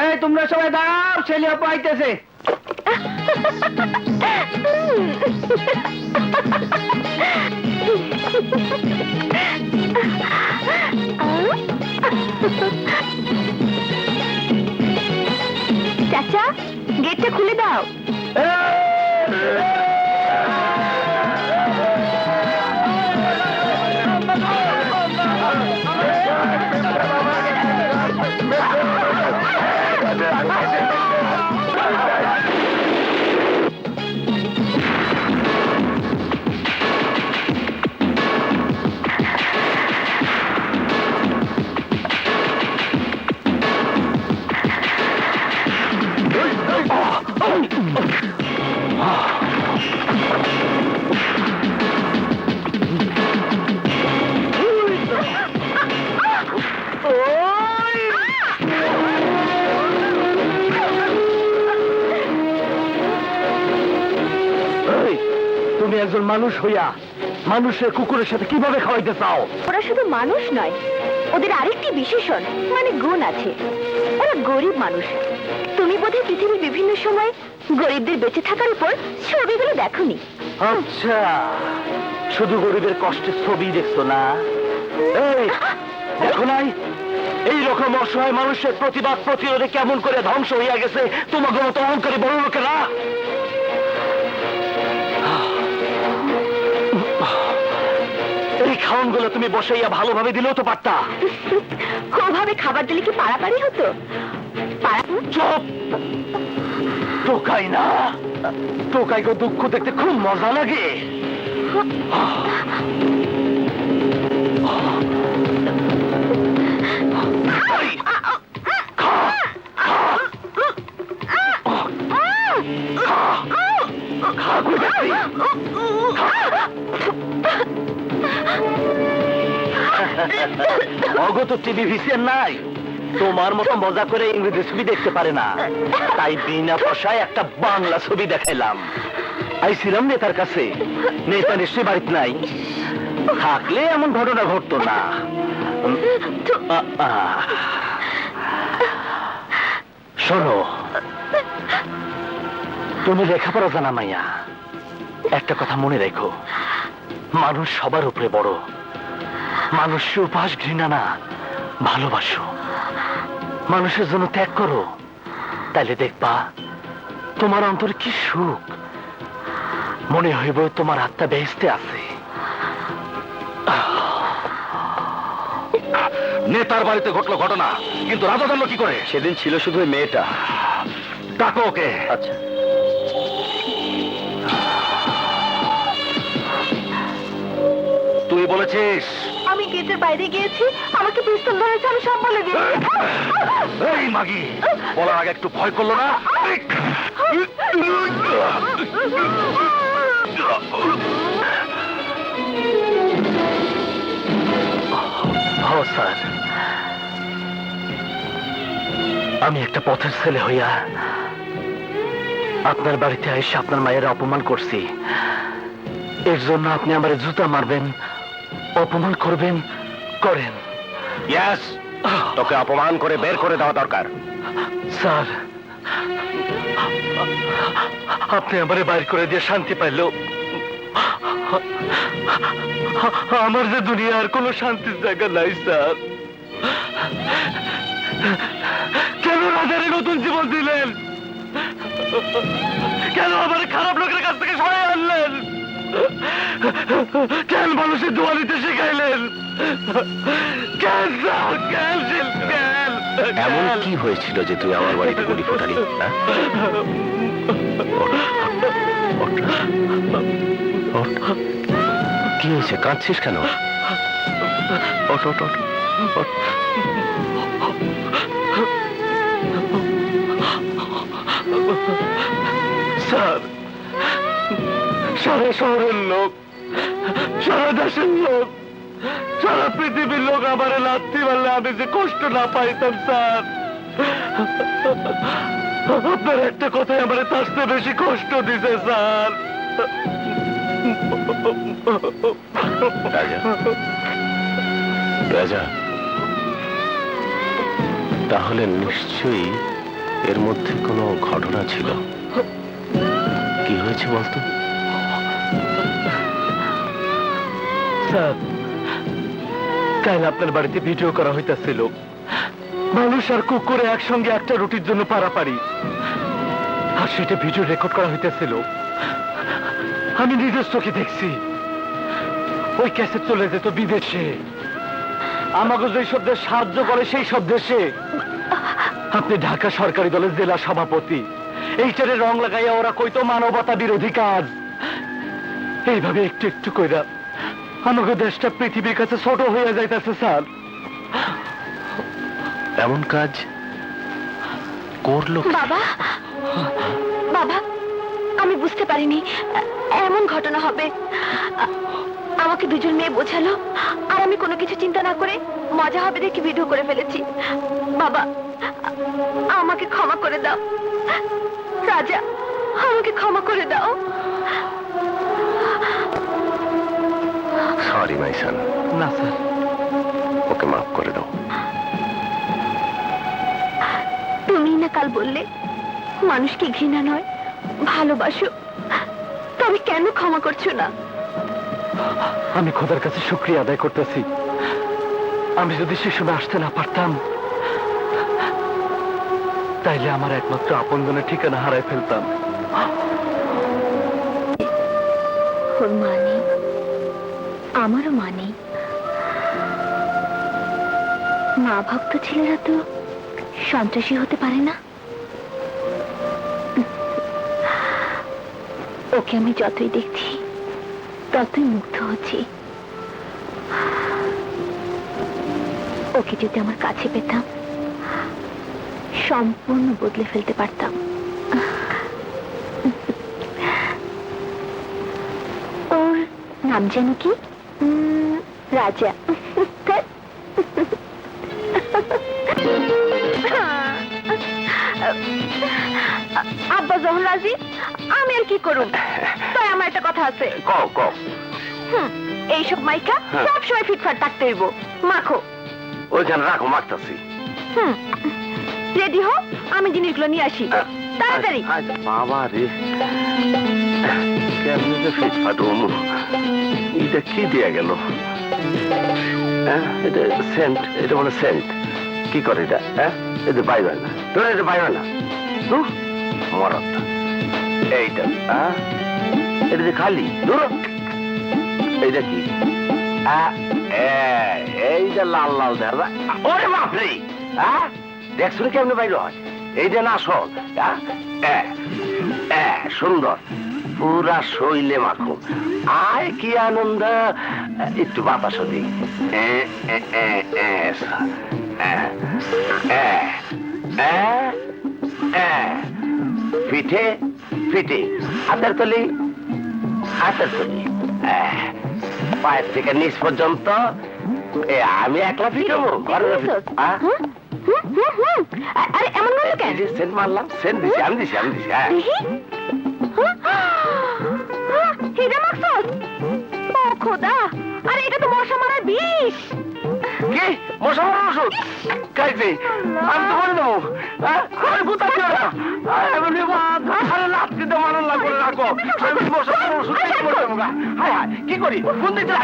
এই তোমরা সবাই দাও ছেলেও পাইতেছে চাচা গেটটা খুলে দাও। মানুষ হইয়া মানুষের কুকুরের সাথে কীভাবে খাওয়াইতে চাও? ওরা শুধু মানুষ নয় ওদের আরেকটি বিশেষণ মানে গুণ আছে। ওরা গরিব মানুষ। তুমি বোধহয় পৃথিবীর বিভিন্ন সময় গরিবদের বেঁচে থাকার উপর ছবিগুলো দেখোনি। আচ্ছা শুধু গরিবের কষ্টের ছবি দেখছ না? এই দেখো নাই? এই রকম অসহায় মানুষের প্রতিবাদ প্রতিরোধে কেমন করে ধ্বংস হইয়া গেছে তোমাকে মতো অহংকারী বড় লোকেরা এই খাওনগুলো তুমি বসাইয়া ভালোভাবে দিলেও তো পারতা। ওভাবে খাবার দিলে কি পাড়াপাড়ি হতো? চুপ! তোকাই না তোকাইকে দুঃখ দেখতে খুব মজা লাগে। অগত টিভি ভিসিআর নাই। তোমার মতো মজা করে ইংরেজি ছবি দেখতে পারে না। তাই বিনা পয়সায় একটা বাংলা ছবি দেখাইলাম। আইছিলাম নেতার কাছে। নেতা নিশ্চয়ই বাড়িতে নাই। থাকলে এমন ঘটনা ঘটতো না। শোনো। তুমি লেখাপড়া জানা মাইয়া। একটা কথা মনে রেখো। মানুষ সবার উপরে বড়। মানুষের উপাস ঘৃণা না ভালোবাসো। মানুষের জন্য ত্যাগ করো। তাইলে দেখবা তোমার অন্তরে কি সুখ। মনে হইব তোমার আত্মা বেহেস্তে আছে। নেতার বাড়িতে ঘটলো ঘটনা কিন্তু রাজা জানলো কি করে? সেদিন ছিল শুধু ওই মেয়েটা। ডাকো ওকে। আচ্ছা। তুই বলেছিস গেটের বাইরে গিয়েছি আমাকে পিস্তল ধরেছে আমি সব বলে দিয়েছি এই মাগি বলার আগে একটু ভয় করল না? স্যার। আমি একটা পথের ছেলে হইয়া আপনার বাড়িতে এসে আপনার মায়ের অপমান করছি। এর জন্য আপনি আমার জুতা মারবেন অপমান করবেন করেন। ইয়াস তোকে অপমান করে বের করে দেওয়া দরকার। স্যার আপনি আমারে বাইর করে দিয়ে শান্তি পাইল। আমার যে দুনিয়ার কোনো শান্তির জায়গা নাই স্যার। কেন রাজারে নতুন জীবন দিলেন? কেন আমার খারাপ লোকের কাছ থেকে সরাই আনলেন? কেন মানুষের দোয়া নিতে শিখাইলেন? কেন কেন কেন এমন কি হয়েছিল যে তুই আমার বাড়িতে গুলি ফোটালি? হ্যাঁ? কি হয়েছে? কাঁদছিস কেন। স্যার সারা শহরের লোক, সারা দেশের লোক, সারা পৃথিবীর লোক আমার লাত্তি মারলে আমি যে কষ্ট না পাইতাম, স্যার। আপনার একটা কথাই আমার চেয়ে বেশি কষ্ট দিছে, স্যার। রাজা, তাহলে নিশ্চয়ই এর মধ্যে কোনো ঘটনা ছিল? কি হয়েছে বলতো? কাল আপনার বাড়িতে ভিডিও করা হইতাছিল। মানুষ আর কুকুরে একসঙ্গে একটা রুটির জন্য পারাপারি। আর সেটা ভিডিও রেকর্ড করা হইতেছিল। আমি নিজের চোখে দেখছি। ওই ক্যাসেট চলে যেত বিদেশে। আমাকে যেই সব দেশ সাহায্য করে, সেই সব দেশে আপনি ঢাকা সরকারি দলের জেলা সভাপতি। এইটারে রং লাগাইয়া ওরা কইতো মানবতা বিরোধী কাজ। এইভাবে একটু একটু কইরা আমাকে দেশটা পৃথিবীর কাছে ছোট হয়ে যাইতেছে স্যার। এমন কাজ করল বাবা বাবা আমি বুঝতে পারিনি। এমন ঘটনা হবে। আমাকে দুজন মেয়ে বোঝালো। আর আমি কোনো কিছু চিন্তা না করে মজা হবে দেখে ভিডিও করে ফেলেছি। বাবা আমাকে ক্ষমা করে দাও। রাজা আমাকে ক্ষমা করে দাও। সরি মাই সান না স্যার ওকে মাফ করে দাও তুমি না কাল বললে মানুষকে ঘৃণা নয় ভালোবাসো। তবে কেন ক্ষমা করছ না? আমি খোদার কাছে শুক্রিয়া আদায় করতেছি। আমি যদি সে সময় আসতে না পারতাম তাইলে আমার একমাত্র আপনজনের ঠিকানা হারাই ফেলতাম। ওর আমারও মা নেই মা ভক্ত ছেলেরা তো সন্ত্রাসী হতে পারে না। ওকে আমি যতই দেখছি, ততই মুগ্ধ হচ্ছি। ওকে যদি আমার কাছে পেতাম, সম্পূর্ণ বদলে ফেলতে পারতাম। ওর নাম যেন কি? রাজা আব্বা রাজি আমি আর কি করুন? তাই আমার একটা কথা আছে। কও কও। এইসব মাইকা হ্যাঁ। সবসময় ফিটফাট থাকতে হইব। মাখো। ওইখানে রাখো মারতাছি হুম রেডি হো আমি জিনিসগুলো নিয়ে আসি। তাড়াতাড়ি। বাবা রে। এটা কি দিয়া গেল? হ্যাঁ, এটা সেন্ট এটা বলে সেন্ট। কি করে এটা? হ্যাঁ এটা পাইবে না এটা পাইবে না দূর মরত এইটা হ্যাঁ এটা যে খালি। এইটা কি? আ, এ, এইটা লাল লাল দেখা ওরে বাপরে! হ্যাঁ দেখছ কেমনে বাইর হয়? এইটা না শোন হ্যাঁ? সুন্দর। পুরা শৈলে মাখো। আয় কি আনন্দ। একটু বাতাস দিই পিঠে পিঠে হাতের তলি হাতের তলি। পায়ের থেকে নিচ পর্যন্ত। আমি একলা ফিরবো ঘরে আ? হুম? হুম, হুম, হুম। আ- আরে এমন করল কেন? সেন্ট মারলাম সেন্ট দিছি আমি দিছি আমি দিছি হ্যাঁ। হিরা মাকসুদ। ও খোদা আরে এটা তো মশা মারার বিষ। কি? মশা মারার ওষুধ? খাইছি। আমি তো বলে দেবো। হ্যাঁ? আমি ভূত আছি ওরা আমি আরে লাত্তি তো মারার লাগবে রাখো। আমি মশা মারার ওষুধ খাইতে বলে দেবো গা। হায় হায় কি করি? কোন দিকে